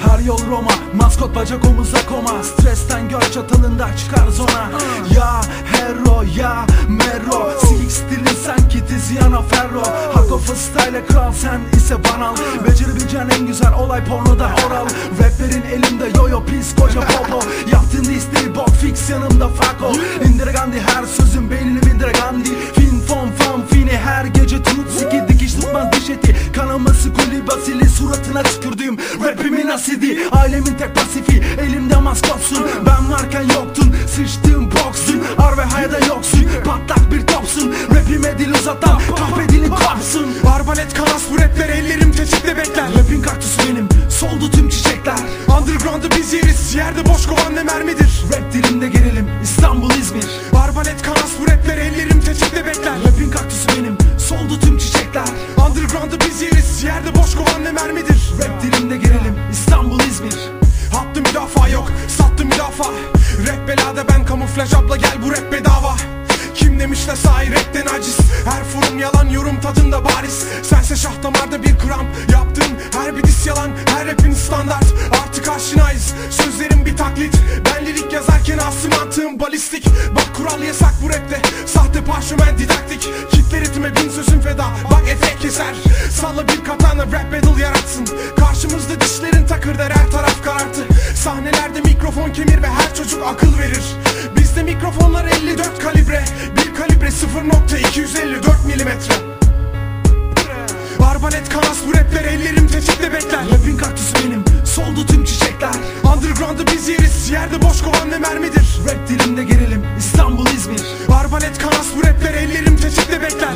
Her yol Roma Maskot bacak omuza koma. Stresten göl çatılında çıkar zona. Ya hero ya mero Silik stilin sanki Tiziano Ferro Style kral sen ise banal. Becerebileceğin en güzel olay pornoda oral. Raplerin elimde yo yo pis koca popo. Yaptığın listeyi bok fix yanımda fako Indira Gandhi her sözün beynini bindir Gandhi. Fin fon fon fini her gece tut. Siki dikiş tutmaz diş eti. Kanaması kuli basili suratına tükürdüğüm Rapimin asidi. Ailemin tek pasifi Elimde maskotsun ben varken yoktun Sıçtığım boksun. Ar ve hayada yoksun Patlak bir topsun. Rapime dil uzatan kahve Arbalet kalas bu rapler ellerim tetikte bekler. Rapin kaktüsü benim soldu tüm çiçekler Underground'ı biz yeriz. Yerde boş kovan ne mermidir. Rap dilimde gerilim İstanbul İzmir Arbalet kalas bu rapler ellerim tetikte bekler. Rapin kaktüsü benim soldu tüm çiçekler Underground'ı biz yeriz. Yerde boş kovan ne mermidir. Rap dilimde gerilim İstanbul İzmir Hattı müdafaa yok, sattı müdafaa Rap belada ben kamuflaj abla gel bu rap bedava Sahi rapten aciz. Her forum yalan yorum tadında bariz. Sense şah damarda bir kramp Yaptığın her bir dis yalan Her rapin standart. Artık aşinayız Sözlerim bir taklit. Ben lirik yazarken aslı mantığım balistik. Bak kural yasak bu rapte. Sahte parşömen didaktik. Kitle ritme bin sözün feda. Bak etek keser. Salla bir katana rap battle yaratsın. Karşımızda dişlerin takır der her taraf karartı Sahnelerde mikrofon kemir ve her çocuk akıl verir. Bizde mikrofonlar 54 kalibre Bir kalibre 0.254 milimetre. Arbalet kanas bu rapler ellerim tetikte bekler. Rapin kaktüsü benim soldu tüm çiçekler. Underground'ı biz yeriz yerde boş kovan ne mermidir. Rap dilimde gerilim İstanbul İzmir. Arbalet kanas bu rapler ellerim tetikte bekler